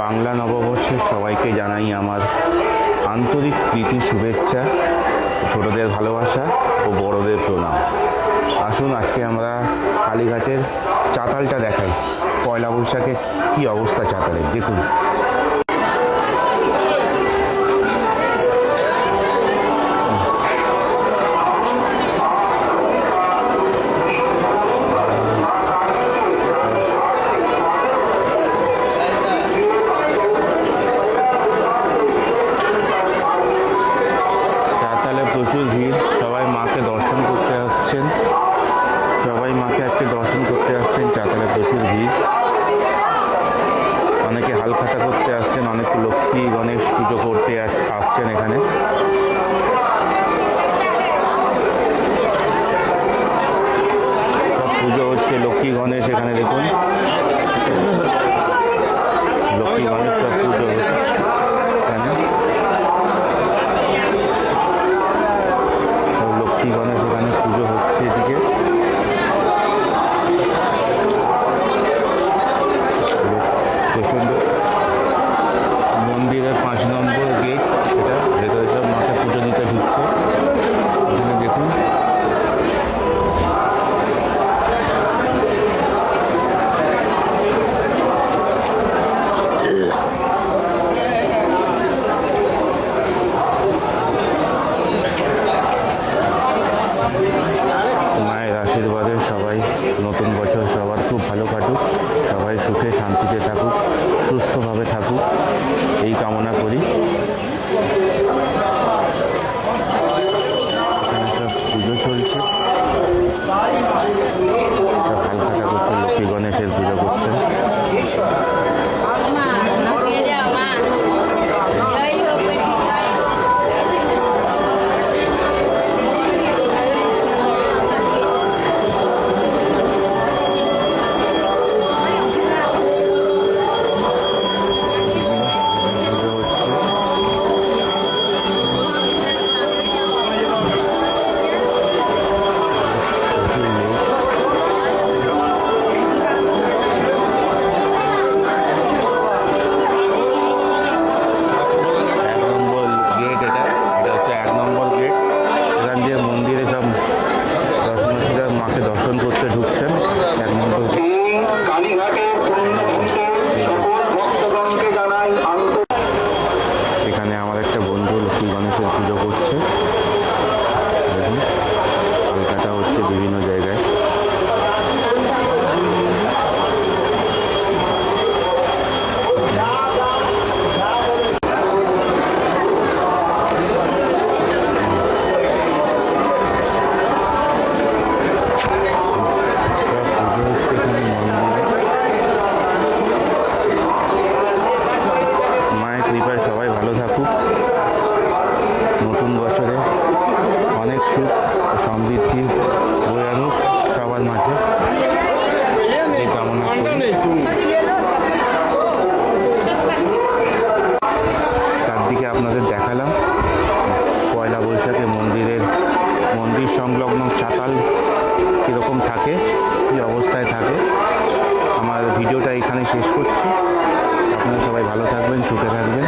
বাংলা নববর্ষের সবাইকে জানাই আমার আন্তরিক প্রীতি, শুভেচ্ছা, ছোটদের ভালোবাসা ও বড়দের প্রণাম। আসুন আজকে আমরা কালীঘাটের চাতালটা দেখাই। পয়লা বৈশাখে কী অবস্থা চাতালের? দেখুন। মাকে দর্শন করতে আসছেন। সবাই মাকে আজকে দর্শন করতে আসছেন চাতালে প্রচুর ভিড়। অনেকে হালখাতা করতে আসছেন, অনেকে লক্ষ্মী গণেশ পুজো করতে আস- আসছেন এখানে। পুজো হচ্ছে লক্ষ্মী গণেশ এখানে দেখুন। সুখে শান্তিতে থাকুক সুস্থভাবে সুখ সমৃদ্ধি বয়ে আনুক সবার মাঝে। চারদিকে আপনাদের দেখালাম। পয়লা বৈশাখে মন্দিরের মন্দির সংলগ্ন চাতাল কীরকম থাকে, কী অবস্থায় থাকে। আমার ভিডিওটা এখানে শেষ করছি। আপনারা সবাই ভালো থাকবেন, সুখে থাকবেন।